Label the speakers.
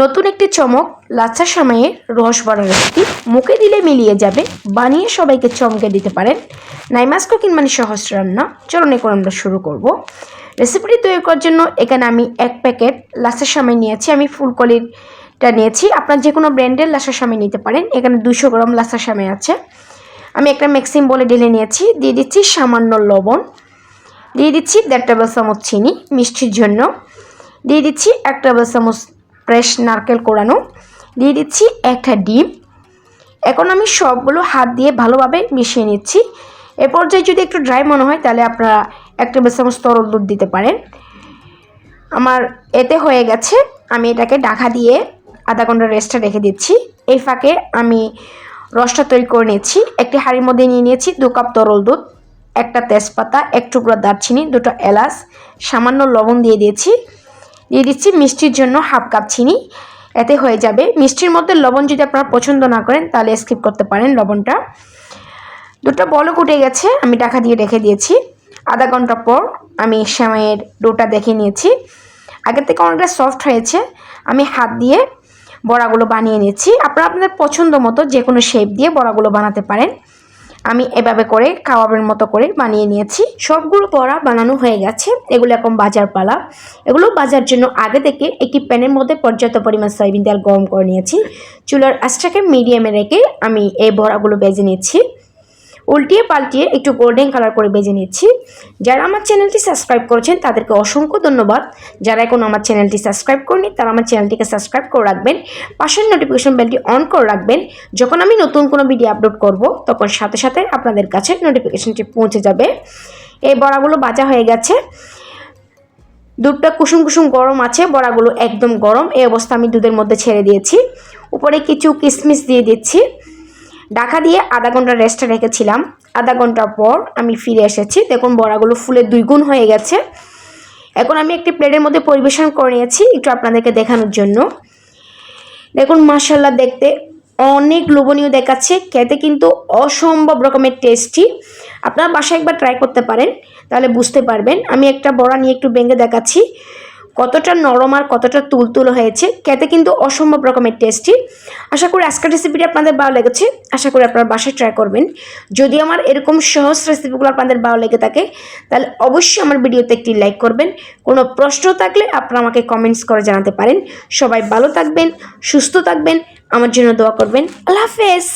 Speaker 1: নতুন একটি চমক লাচ্ছা সামাইয়ের রস বড়া রেসিপি মুখে দিলে মিলিয়ে যাবে, বানিয়ে সবাইকে চমকে দিতে পারেন নাইমাস কুকিং মানে সহজ রান্না। চলুন করে আমরা শুরু করব। রেসিপিটি তৈরি করার জন্য এখানে আমি এক প্যাকেট লাচ্ছা সামাই নিয়েছি, আমি ফুলকলির টা নিয়েছি। আপনার যে কোনো ব্র্যান্ডের লাসা সামে নিতে পারেন, এখানে দুশো গ্রাম লাসা সামে আছে। আমি একটা ম্যাক্সিম বলে ঢেলে নিয়েছি, দিয়ে দিচ্ছি সামান্য লবণ, দিয়ে দিচ্ছি দেড় টেবিল চামচ চিনি, মিষ্টির জন্য, দিয়ে দিচ্ছি এক টেবিল চামচ ফ্রেশ নারকেল কোড়ানো দিয়ে দিচ্ছি একটা ডিম। এখন আমি সবগুলো হাত দিয়ে ভালোভাবে মিশিয়ে নিচ্ছি। এ পর্যায়ে যদি একটু ড্রাই মনে হয়, তাহলে আপনারা এক টেবিল চামচ তরল দুধ দিতে পারেন। আমার এতে হয়ে গেছে, আমি এটাকে ঢাকা দিয়ে আধা ঘণ্টা রেস্টে রেখে দিচ্ছি। এই ফাঁকে আমি রসটা তৈরি করে নিয়েছি একটি হাঁড়ির মধ্যে নিয়ে নিয়েছি দু কাপ তরল দুধ, একটা তেজপাতা, এক টুকরো দারচিনি, দুটো এলাচ, সামান্য লবণ দিয়ে দিয়েছি। দিয়ে দিচ্ছি মিষ্টির জন্য হাফ কাপ চিনি। এতে হয়ে যাবে। মিষ্টির মধ্যে লবণ যদি আপনারা পছন্দ না করেন, তাহলে স্কিপ করতে পারেন লবণটা। দুটো বলক উঠে গেছে, আমি টাকা দিয়ে রেখে দিয়েছি। আধা ঘণ্টা পর আমি সেমাইয়ের ডোটা দেখে নিয়েছি। আগের থেকে অনেকটা সফট হয়েছে। আমি হাত দিয়ে বড়াগুলো বানিয়ে নিচ্ছি আপনারা আপনাদের পছন্দ মতো যে কোনো শেপ দিয়ে বড়াগুলো বানাতে পারেন। আমি এভাবে করে কাবাবের মতো করে বানিয়ে নিয়েছি। সবগুলো বড়া বানানো হয়ে গেছে। এগুলো এখন বাজার পালা এগুলো বাজার জন্য আগে থেকে একটি প্যানের মধ্যে পর্যাপ্ত পরিমাণ সয়াবিন তেল গরম করে নিয়েছি। চুলার আঁচটাকে মিডিয়ামে রেখে আমি এই বড়াগুলো বেজে নিচ্ছি। উল্টিয়ে পাল্টিয়ে একটু গোল্ডেন কালার করে বেজে নিচ্ছি। যারা আমার চ্যানেলটি সাবস্ক্রাইব করেছেন, তাদেরকে অসংখ্য ধন্যবাদ। যারা এখন আমার চ্যানেলটি সাবস্ক্রাইব করেনি, তারা আমার চ্যানেলটিকে সাবস্ক্রাইব করে রাখবেন। পাশের নোটিফিকেশন বেলটি অন করে রাখবেন। যখন আমি নতুন কোনো ভিডিও আপলোড করব, তখন সাথে সাথে আপনাদের কাছে নোটিফিকেশনটি পৌঁছে যাবে। এই বড়াগুলো বাজা হয়ে গেছে। দুধটা কুসুম কুসুম গরম আছে, বড়াগুলো একদম গরম। এই অবস্থা আমি দুধের মধ্যে ছেড়ে দিয়েছি। উপরে কিছু কিশমিশ দিয়ে দিচ্ছি। ঢাকা দিয়ে আধা ঘণ্টা রেস্টে রেখেছিলাম। আধা ঘণ্টা পর আমি ফিরে এসেছি। দেখুন, বড়াগুলো ফুলে দুই গুণ হয়ে গেছে। এখন আমি একটি প্লেটের মধ্যে পরিবেশন করে নিয়েছি একটু আপনাদেরকে দেখানোর জন্য। দেখুন মাসাল্লাহ দেখতে অনেক লোভনীয় দেখাচ্ছে। খেতে কিন্তু অসম্ভব রকমের টেস্টি আপনারা বাসায় একবার ট্রাই করতে পারেন, তাহলে বুঝতে পারবেন। আমি একটা বড়া নিয়ে একটু ভেঙে দেখাচ্ছি। কতটা নরম আর কতটা তুলতুল হয়েছে, খেতে কিন্তু অসম্ভব রকমের টেস্টি আশা করি আজকের রেসিপিটি আপনাদের ভালো লেগেছে, আশা করি আপনারা বাসায় ট্রাই করবেন। যদি আমার এরকম সহজ রেসিপিগুলো আপনাদের ভালো লেগে থাকে, তাহলে অবশ্যই আমার ভিডিওতে একটি লাইক করবেন। কোনো প্রশ্ন থাকলে আপনারা আমাকে কমেন্টস করে জানাতে পারেন। সবাই ভালো থাকবেন, সুস্থ থাকবেন, আমার জন্য দোয়া করবেন। আল্লাহ হাফেজ!